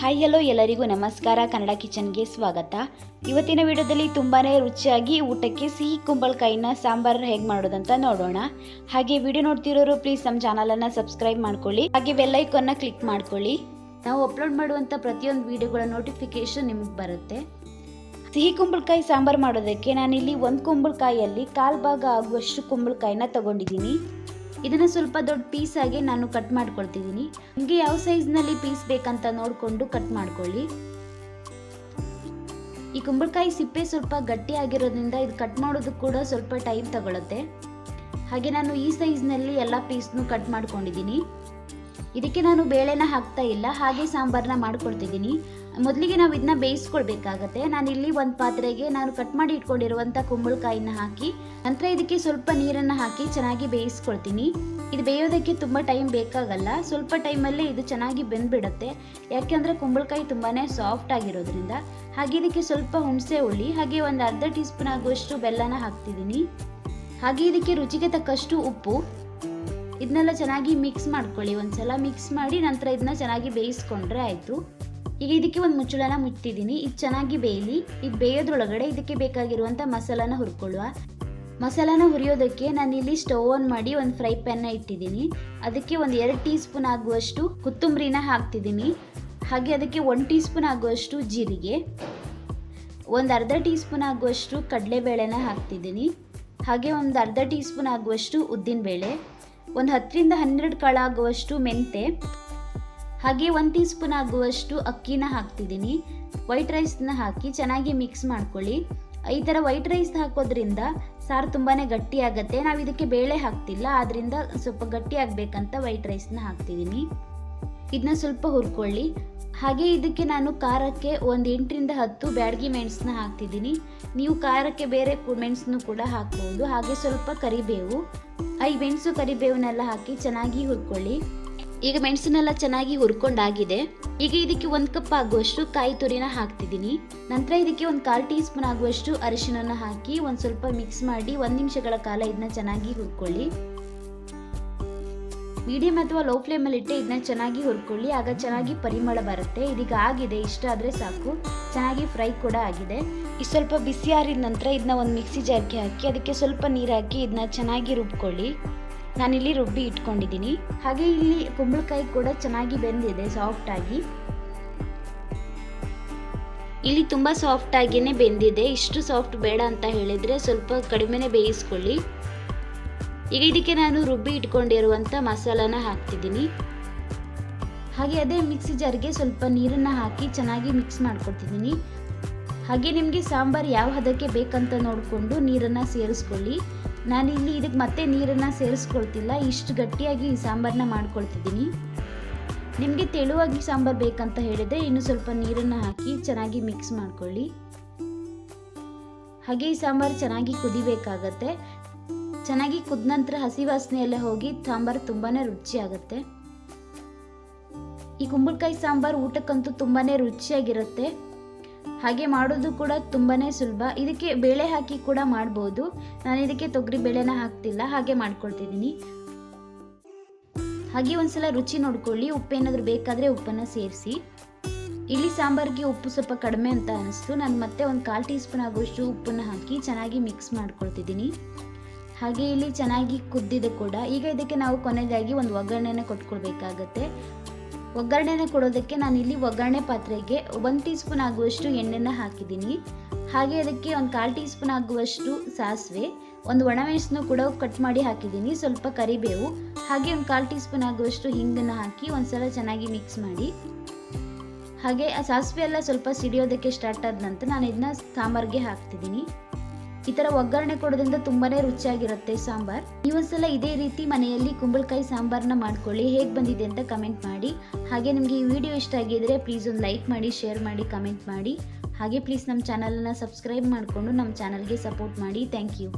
Hi hello ಎಲ್ಲರಿಗೂ ನಮಸ್ಕಾರ. ಕನ್ನಡ ಕಿಚನ್ಗೆ ಸ್ವಾಗತ. ಇವತ್ತಿನ ವಿಡಿಯೋದಲ್ಲಿ ತುಂಬಾ ರುಚಿಯಾಗಿ ಊಟಕ್ಕೆ ಸಿಹಿ ಕುಂಬಳಕಾಯಿನ ಸಾಂಬಾರ್ ಹೇಗೆ ಮಾಡೋದಂತ ನೋಡೋಣ. ಹಾಗೆ ವಿಡಿಯೋ ನೋಡ್ತಿರೋರು ಪ್ಲೀಸ್ ನಮ್ಮ ಚಾನಲನ್ನು ಸಬ್ಸ್ಕ್ರೈಬ್ ಮಾಡ್ಕೊಳ್ಳಿ. ಹಾಗೆ ಬೆಲ್ಲೈಕನ್ನ ಕ್ಲಿಕ್ ಮಾಡ್ಕೊಳ್ಳಿ. ನಾವು ಅಪ್ಲೋಡ್ ಮಾಡುವಂಥ ಪ್ರತಿಯೊಂದು ವಿಡಿಯೋಗಳ ನೋಟಿಫಿಕೇಶನ್ ನಿಮಗೆ ಬರುತ್ತೆ. ಸಿಹಿ ಕುಂಬಳಕಾಯಿ ಸಾಂಬಾರು ಮಾಡೋದಕ್ಕೆ ನಾನಿಲ್ಲಿ ಒಂದು ಕುಂಬಳಕಾಯಿಯಲ್ಲಿ ಕಾಲು ಭಾಗ ಆಗುವಷ್ಟು ಕುಂಬಳಕಾಯಿನ ತಗೊಂಡಿದ್ದೀನಿ. ಇದನ್ನು ಸ್ವಲ್ಪ ದೊಡ್ಡ ಪೀಸ್ ಆಗಿ ನಾನು ಕಟ್ ಮಾಡ್ಕೊಳ್ತಿದ್ದೀನಿ. ನಿಮಗೆ ಯಾವ ಸೈಜ್ನಲ್ಲಿ ಪೀಸ್ ಬೇಕಂತ ನೋಡಿಕೊಂಡು ಕಟ್ ಮಾಡ್ಕೊಳ್ಳಿ. ಈ ಕುಂಬಳಕಾಯಿ ಸಿಪ್ಪೆ ಸ್ವಲ್ಪ ಗಟ್ಟಿಯಾಗಿರೋದ್ರಿಂದ ಇದು ಕಟ್ ಮಾಡೋದು ಕೂಡ ಸ್ವಲ್ಪ ಟೈಮ್ ತಗೊಳುತ್ತೆ. ಹಾಗೆ ನಾನು ಈ ಸೈಜ್ನಲ್ಲಿ ಎಲ್ಲ ಪೀಸ್ನು ಕಟ್ ಮಾಡ್ಕೊಂಡಿದ್ದೀನಿ. ಇದಕ್ಕೆ ನಾನು ಬೇಳೆನ ಹಾಕ್ತಾ ಇಲ್ಲ, ಹಾಗೆ ಸಾಂಬಾರನ್ನ ಮಾಡ್ಕೊಳ್ತಿದ್ದೀನಿ. ಮೊದಲಿಗೆ ನಾವು ಇದನ್ನ ಬೇಯಿಸ್ಕೊಳ್ಬೇಕಾಗತ್ತೆ. ನಾನು ಇಲ್ಲಿ ಒಂದು ಪಾತ್ರೆಗೆ ನಾನು ಕಟ್ ಮಾಡಿ ಇಟ್ಕೊಂಡಿರುವಂಥ ಕುಂಬಳಕಾಯಿನ ಹಾಕಿ, ನಂತರ ಇದಕ್ಕೆ ಸ್ವಲ್ಪ ನೀರನ್ನು ಹಾಕಿ ಚೆನ್ನಾಗಿ ಬೇಯಿಸ್ಕೊಳ್ತೀನಿ. ಇದು ಬೇಯೋದಕ್ಕೆ ತುಂಬ ಟೈಮ್ ಬೇಕಾಗಲ್ಲ. ಸ್ವಲ್ಪ ಟೈಮಲ್ಲೇ ಇದು ಚೆನ್ನಾಗಿ ಬೆಂದ್ಬಿಡುತ್ತೆ. ಯಾಕೆಂದರೆ ಕುಂಬಳಕಾಯಿ ತುಂಬಾ ಸಾಫ್ಟ್ ಆಗಿರೋದ್ರಿಂದ. ಹಾಗೆ ಇದಕ್ಕೆ ಸ್ವಲ್ಪ ಹುಣಸೆ ಹುಳಿ, ಹಾಗೆ ಒಂದು ಅರ್ಧ ಟೀ ಸ್ಪೂನ್ ಆಗುವಷ್ಟು ಬೆಲ್ಲನ ಹಾಕ್ತಿದ್ದೀನಿ. ಹಾಗೆ ಇದಕ್ಕೆ ರುಚಿಗೆ ತಕ್ಕಷ್ಟು ಉಪ್ಪು ಇದನ್ನೆಲ್ಲ ಚೆನ್ನಾಗಿ ಮಿಕ್ಸ್ ಮಾಡ್ಕೊಳ್ಳಿ. ಒಂದ್ಸಲ ಮಿಕ್ಸ್ ಮಾಡಿ ನಂತರ ಇದನ್ನ ಚೆನ್ನಾಗಿ ಬೇಯಿಸ್ಕೊಂಡ್ರೆ ಆಯಿತು. ಈಗ ಇದಕ್ಕೆ ಒಂದು ಮುಚ್ಚಳನ ಮುಚ್ತಿದ್ದೀನಿ ಇದು ಚೆನ್ನಾಗಿ ಬೇಯಲಿ. ಇದು ಬೇಯೋದ್ರೊಳಗಡೆ ಇದಕ್ಕೆ ಬೇಕಾಗಿರುವಂಥ ಮಸಾಲಾನ ಹುರ್ಕೊಳ್ಳುವ. ಮಸಾಲಾನ ಹುರಿಯೋದಕ್ಕೆ ನಾನು ಇಲ್ಲಿ ಸ್ಟವ್ ಆನ್ ಮಾಡಿ ಒಂದು ಫ್ರೈ ಪ್ಯಾನ್ನ ಇಟ್ಟಿದ್ದೀನಿ. ಅದಕ್ಕೆ ಒಂದು ಎರಡು ಟೀ ಸ್ಪೂನ್ ಆಗುವಷ್ಟು ಕೊತ್ತಂಬರಿನ ಹಾಕ್ತಿದ್ದೀನಿ. ಹಾಗೆ ಅದಕ್ಕೆ ಒನ್ ಟೀ ಸ್ಪೂನ್ ಆಗುವಷ್ಟು ಜೀರಿಗೆ. ಒಂದು ಅರ್ಧ ಟೀ ಸ್ಪೂನ್ ಆಗುವಷ್ಟು ಕಡಲೆಬೇಳೆನ ಹಾಕ್ತಿದ್ದೀನಿ. ಹಾಗೆ ಒಂದು ಅರ್ಧ ಟೀ ಸ್ಪೂನ್ ಆಗುವಷ್ಟು ಉದ್ದಿನಬೇಳೆ. ಒಂದು ಹತ್ತರಿಂದ ಹನ್ನೆರಡು ಕಾಳಾಗುವಷ್ಟು ಮೆಂತೆ, ಹಾಗೆ ಒಂದು ಟೀ ಸ್ಪೂನ್ ಆಗುವಷ್ಟು ಅಕ್ಕಿನ ಹಾಕ್ತಿದ್ದೀನಿ. ವೈಟ್ ರೈಸ್ನ ಹಾಕಿ ಚೆನ್ನಾಗಿ ಮಿಕ್ಸ್ ಮಾಡ್ಕೊಳ್ಳಿ. ಈ ಥರ ವೈಟ್ ರೈಸ್ ಹಾಕೋದ್ರಿಂದ ಸಾರು ತುಂಬಾ ಗಟ್ಟಿ ಆಗುತ್ತೆ ನಾವು ಇದಕ್ಕೆ ಬೇಳೆ ಹಾಕ್ತಿಲ್ಲ ಆದ್ದರಿಂದ ಸ್ವಲ್ಪ ಗಟ್ಟಿ ಆಗಬೇಕಂತ ವೈಟ್ ರೈಸ್ನ ಹಾಕ್ತಿದ್ದೀನಿ ಇದನ್ನ ಸ್ವಲ್ಪ ಹುರ್ಕೊಳ್ಳಿ. ಹಾಗೆ ಇದಕ್ಕೆ ನಾನು ಖಾರಕ್ಕೆ ಒಂದು ಎಂಟರಿಂದ ಹತ್ತು ಬ್ಯಾಡಗಿ ಮೆಣಸನ್ನ ಹಾಕ್ತಿದ್ದೀನಿ ನೀವು ಖಾರಕ್ಕೆ ಬೇರೆ ಮೆಣಸನ್ನು ಕೂಡ ಹಾಕ್ಬೋದು. ಹಾಗೆ ಸ್ವಲ್ಪ ಕರಿಬೇವು. ಈ ಮೆಣಸು ಕರಿಬೇವನ್ನೆಲ್ಲ ಹಾಕಿ ಚೆನ್ನಾಗಿ ಹುರ್ಕೊಳ್ಳಿ. ಈಗ ಮೆಣಸನ್ನೆಲ್ಲ ಚೆನ್ನಾಗಿ ಹುರ್ಕೊಂಡಾಗಿದೆ. ಈಗ ಇದಕ್ಕೆ ಒಂದು ಕಪ್ ಆಗುವಷ್ಟು ಕಾಯಿ ತುರಿನ ಹಾಕ್ತಿದ್ದೀನಿ. ನಂತರ ಇದಕ್ಕೆ ಒಂದು ಕಾಲು ಟೀ ಸ್ಪೂನ್ ಆಗುವಷ್ಟು ಅರಿಶಿನ ಹಾಕಿ ಒಂದು ಸ್ವಲ್ಪ ಮಿಕ್ಸ್ ಮಾಡಿ ಒಂದು ನಿಮಿಷಗಳ ಕಾಲ ಇದನ್ನ ಚೆನ್ನಾಗಿ ಹುರ್ಕೊಳ್ಳಿ. ಮೀಡಿಯಂ ಅಥವಾ ಲೋ ಫ್ಲೇಮಲ್ಲಿ ಇಟ್ಟೆ ಇದನ್ನ ಚೆನ್ನಾಗಿ ಹುರ್ಕೊಳ್ಳಿ, ಆಗ ಚೆನ್ನಾಗಿ ಪರಿಮಳ ಬರುತ್ತೆ. ಇದೀಗ ಆಗಿದೆ, ಇಷ್ಟ ಆದರೆ ಸಾಕು. ಚೆನ್ನಾಗಿ ಫ್ರೈ ಕೂಡ ಆಗಿದೆ. ಈ ಸ್ವಲ್ಪ ಬಿಸಿ ಆರಿದ ನಂತರ ಇದನ್ನ ಒಂದು ಮಿಕ್ಸಿ ಜಾರ್ಗೆ ಹಾಕಿ, ಅದಕ್ಕೆ ಸ್ವಲ್ಪ ನೀರು ಹಾಕಿ ಇದನ್ನ ಚೆನ್ನಾಗಿ ರುಬ್ಕೊಳ್ಳಿ. ನಾನಿಲ್ಲಿ ರುಬ್ಬಿ ಇಟ್ಕೊಂಡಿದ್ದೀನಿ. ಹಾಗೆ ಇಲ್ಲಿ ಕುಂಬಳಕಾಯಿ ಕೂಡ ಚೆನ್ನಾಗಿ ಬೆಂದಿದೆ ಸಾಫ್ಟ್ ಆಗಿ. ಇಲ್ಲಿ ತುಂಬ ಸಾಫ್ಟ್ ಆಗಿನೇ ಬೆಂದಿದೆ. ಇಷ್ಟು ಸಾಫ್ಟ್ ಬೇಡ ಅಂತ ಹೇಳಿದರೆ ಸ್ವಲ್ಪ ಕಡಿಮೆನೇ ಬೇಯಿಸ್ಕೊಳ್ಳಿ. ಈಗ ಇದಕ್ಕೆ ನಾನು ರುಬ್ಬಿ ಇಟ್ಕೊಂಡಿರುವಂಥ ಮಸಾಲಾನ ಹಾಕ್ತಿದ್ದೀನಿ. ಹಾಗೆ ಅದೇ ಮಿಕ್ಸಿ ಜಾರ್ಗೆ ಸ್ವಲ್ಪ ನೀರನ್ನು ಹಾಕಿ ಚೆನ್ನಾಗಿ ಮಿಕ್ಸ್ ಮಾಡ್ಕೊತಿದ್ದೀನಿ ಹಾಗೆ ನಿಮಗೆ ಸಾಂಬಾರು ಯಾವ ಹದಕ್ಕೆ ಬೇಕಂತ ನೋಡಿಕೊಂಡು ನೀರನ್ನು ಸೇರಿಸ್ಕೊಳ್ಳಿ. ನಾನಿಲ್ಲಿ ಇದಕ್ಕೆ ಮತ್ತೆ ನೀರನ್ನು ಸೇರಿಸ್ಕೊಳ್ತಿಲ್ಲ, ಇಷ್ಟು ಗಟ್ಟಿಯಾಗಿ ಈ ಸಾಂಬಾರನ್ನ ಮಾಡ್ಕೊಳ್ತಿದ್ದೀನಿ. ನಿಮಗೆ ತೆಳುವಾಗಿ ಸಾಂಬಾರು ಬೇಕಂತ ಹೇಳಿದರೆ ಇನ್ನು ಸ್ವಲ್ಪ ನೀರನ್ನು ಹಾಕಿ ಚೆನ್ನಾಗಿ ಮಿಕ್ಸ್ ಮಾಡ್ಕೊಳ್ಳಿ. ಹಾಗೆ ಈ ಸಾಂಬಾರು ಚೆನ್ನಾಗಿ ಕುದಿಬೇಕಾಗತ್ತೆ. ಚೆನ್ನಾಗಿ ಕುದ ನಂತರ ಹಸಿ ವಾಸನೆಯಲ್ಲೇ ಹೋಗಿ ಸಾಂಬಾರು ತುಂಬಾ ರುಚಿ ಆಗುತ್ತೆ ಈ ಕುಂಬಳಕಾಯಿ ಸಾಂಬಾರು ಊಟಕ್ಕಂತೂ ತುಂಬಾ ರುಚಿಯಾಗಿರುತ್ತೆ. ಹಾಗೆ ಮಾಡೋದು ಕೂಡ ತುಂಬಾ ಸುಲಭ. ಇದಕ್ಕೆ ಬೇಳೆ ಹಾಕಿ ಕೂಡ ಮಾಡ್ಬೋದು. ನಾನು ಇದಕ್ಕೆ ತೊಗರಿ ಬೇಳೆನ ಹಾಕ್ತಿಲ್ಲ, ಹಾಗೆ ಮಾಡ್ಕೊಳ್ತಿದ್ದೀನಿ. ಹಾಗೆ ಒಂದ್ಸಲ ರುಚಿ ನೋಡ್ಕೊಳ್ಳಿ. ಉಪ್ಪೇನಾದರೂ ಬೇಕಾದರೆ ಉಪ್ಪನ್ನು ಸೇರಿಸಿ. ಇಲ್ಲಿ ಸಾಂಬಾರಿಗೆ ಉಪ್ಪು ಸ್ವಲ್ಪ ಕಡಿಮೆ ಅಂತ ಅನಿಸ್ತು. ನಾನು ಮತ್ತೆ ಒಂದು ಕಾಲು ಟೀ ಸ್ಪೂನ್ ಆಗುವಷ್ಟು ಉಪ್ಪನ್ನು ಹಾಕಿ ಚೆನ್ನಾಗಿ ಮಿಕ್ಸ್ ಮಾಡ್ಕೊಳ್ತಿದ್ದೀನಿ. ಹಾಗೆ ಇಲ್ಲಿ ಚೆನ್ನಾಗಿ ಕುದ್ದಿದೆ ಕೂಡ. ಈಗ ಇದಕ್ಕೆ ನಾವು ಕೊನೆಯದಾಗಿ ಒಂದು ಒಗ್ಗರಣೆನ ಕೊಟ್ಕೊಳ್ಬೇಕಾಗತ್ತೆ. ಒಗ್ಗರಣೆನ ಕೊಡೋದಕ್ಕೆ ಇಲ್ಲಿ ಒಗ್ಗರಣೆ ಪಾತ್ರೆಗೆ ಒಂದು ಟೀ ಸ್ಪೂನ್ ಆಗುವಷ್ಟು ಎಣ್ಣೆನ ಹಾಕಿದ್ದೀನಿ. ಹಾಗೆ ಅದಕ್ಕೆ ಒಂದು ಕಾಲು ಟೀ ಸ್ಪೂನ್ ಆಗುವಷ್ಟು ಸಾಸಿವೆ, ಒಂದು ಒಣಮೆಣಸನ್ನು ಕೂಡ ಕಟ್ ಮಾಡಿ ಹಾಕಿದ್ದೀನಿ, ಸ್ವಲ್ಪ ಕರಿಬೇವು. ಹಾಗೆ ಒಂದು ಕಾಲು ಟೀ ಸ್ಪೂನ್ ಆಗುವಷ್ಟು ಹಿಂಗನ್ನು ಹಾಕಿ ಒಂದ್ಸಲ ಚೆನ್ನಾಗಿ ಮಿಕ್ಸ್ ಮಾಡಿ. ಹಾಗೆ ಆ ಸಾಸಿವೆ ಎಲ್ಲ ಸ್ವಲ್ಪ ಸಿಡಿಯೋದಕ್ಕೆ ಸ್ಟಾರ್ಟ್ ಆದ ನಂತರ ನಾನು ಇದನ್ನ ಸಾಂಬಾರ್ಗೆ ಹಾಕ್ತಿದ್ದೀನಿ. ಈ ಥರ ಒಗ್ಗರಣೆ ಕೊಡೋದ್ರಿಂದ ತುಂಬಾನೇ ರುಚಿಯಾಗಿರುತ್ತೆ ಸಾಂಬಾರ್. ನೀವೊಂದ್ಸಲ ಇದೇ ರೀತಿ ಮನೆಯಲ್ಲಿ ಕುಂಬಳಕಾಯಿ ಸಾಂಬಾರನ್ನ ಮಾಡ್ಕೊಳ್ಳಿ. ಹೇಗ್ ಬಂದಿದೆ ಅಂತ ಕಮೆಂಟ್ ಮಾಡಿ. ಹಾಗೆ ನಿಮಗೆ ಈ ವಿಡಿಯೋ ಇಷ್ಟ ಆಗಿದ್ರೆ ಪ್ಲೀಸ್ ಒಂದು ಲೈಕ್ ಮಾಡಿ ಶೇರ್ ಮಾಡಿ ಕಮೆಂಟ್ ಮಾಡಿ. ಹಾಗೆ ಪ್ಲೀಸ್ ನಮ್ಮ ಚಾನಲನ್ನು ಸಬ್ಸ್ಕ್ರೈಬ್ ಮಾಡಿಕೊಂಡು ನಮ್ಮ ಚಾನಲ್ಗೆ ಸಪೋರ್ಟ್ ಮಾಡಿ. Thank you